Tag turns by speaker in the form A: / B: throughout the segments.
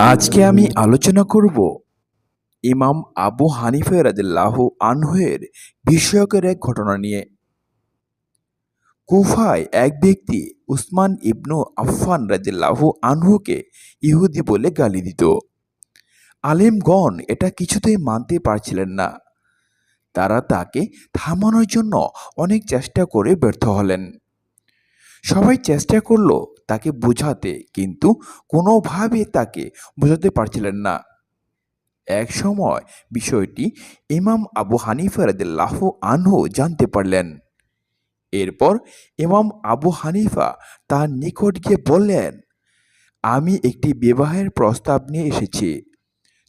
A: আজকে আমি আলোচনা করব ইমাম আবু হানিফা রাদিল্লাহু আনহুয়ের বিস্ময়কর এক ঘটনা নিয়ে। কুফায় এক ব্যক্তি উসমান ইবনু আফফান রাদিল্লাহু আনহুকে ইহুদি বলে গালি দিত। আলেমগণ এটা কিছুতেই মানতে পারছিলেন না। তারা তাকে থামানোর জন্য অনেক চেষ্টা করে ব্যর্থ হলেন। সবাই চেষ্টা করল তাকে বোঝাতে, কিন্তু কোনোভাবে তাকে বোঝাতে পারছিলেন না। এক সময় বিষয়টি ইমাম আবু হানিফা রাদিল্লাহ আনহু জানতে পারলেন। এরপর ইমাম আবু হানিফা তার নিকট গিয়ে বললেন, আমি একটি বিবাহের প্রস্তাব নিয়ে এসেছি।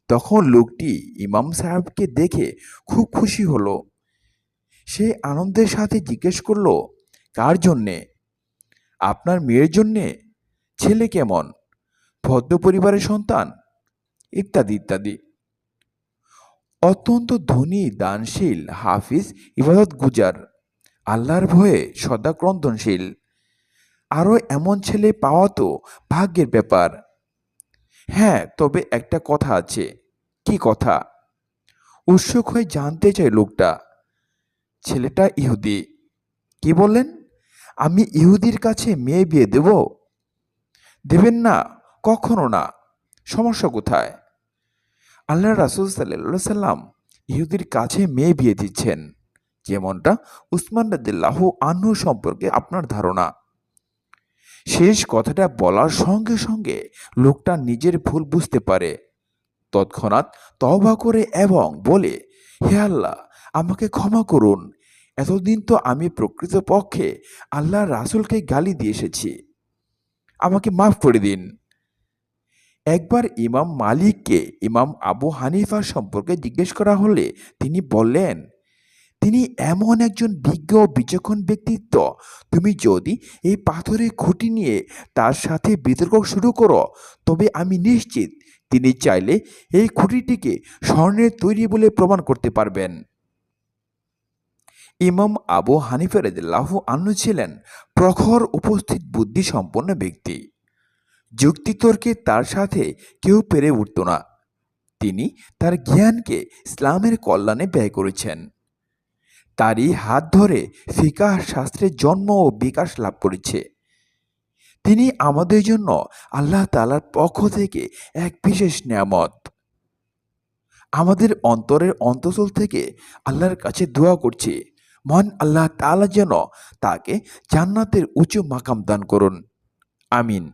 A: তখন লোকটি ইমাম সাহেবকে দেখে খুব খুশি হলো। সে আনন্দের সাথে জিজ্ঞেস করল, কার জন্যে? আপনার মেয়ের জন্যে? ছেলে কেমন? ভদ্র পরিবারের সন্তান? ইত্যাদি ইত্যাদি। অত্যন্ত ধনী, দানশীল, হাফিজ ইবাদত গুজার। আল্লাহর ভয়ে সদাক্রন্দনশীল আরও এমন ছেলে পাওয়া তো ভাগ্যের ব্যাপার। হ্যাঁ তবে একটা কথা আছে। কি কথা? উৎসুক হয়ে জানতে চায় লোকটা। ছেলেটা ইহুদি। কি বললেন? আমি ইহুদির কাছে মেয়ে বিয়ে দেব? দেবেন না, কখনো না। সমস্যা কোথায়? আল্লাহ রাসুল সাল্লা সাল্লাম ইহুদির কাছে মেয়ে বিয়ে দিচ্ছেন। যেমনটা উসমান রাদিল্লাহ আনহু সম্পর্কে আপনার ধারণা। শেষ কথাটা বলার সঙ্গে সঙ্গে লোকটা নিজের ভুল বুঝতে পারে। তৎক্ষণাৎ তওবা করে এবং বলে, হে আল্লাহ, আমাকে ক্ষমা করুন। এতদিন তো আমি প্রকৃতপক্ষে আল্লাহ রাসুলকে গালি দিয়ে এসেছি। আমাকে মাফ করে দিন। একবার ইমাম মালিককে ইমাম আবু হানিফা সম্পর্কে জিজ্ঞেস করা হলে তিনি বললেন, তিনি এমন একজন বিজ্ঞ ও বিচক্ষণ ব্যক্তিত্ব। তুমি যদি এই পাথরের খুঁটি নিয়ে তার সাথে বিতর্ক শুরু করো, তবে আমি নিশ্চিত তিনি চাইলে এই খুঁটিটিকে স্বর্ণের তৈরি বলে প্রমাণ করতে পারবেন। ইমাম আবু হানিফা রাদিয়াল্লাহু আনহু ছিলেন প্রখর, উপস্থিত বুদ্ধি সম্পন্ন ব্যক্তি যুক্তিতর্কে তার সাথে কেউ পেরে উঠত না। তিনি তার জ্ঞানকে ইসলামের কল্যাণে ব্যয় করেছেন। তারই হাত ধরে ফিকাহ শাস্ত্রের জন্ম ও বিকাশ লাভ করেছে। তিনি আমাদের জন্য আল্লাহ তালার পক্ষ থেকে এক বিশেষ নিয়ামত। আমাদের অন্তরের অন্তঃস্থল থেকে আল্লাহর কাছে দোয়া করছি। মহান আল্লাহ তালা যেন তাকে জান্নাতের উঁচু মাকাম দান করুন। আমিন।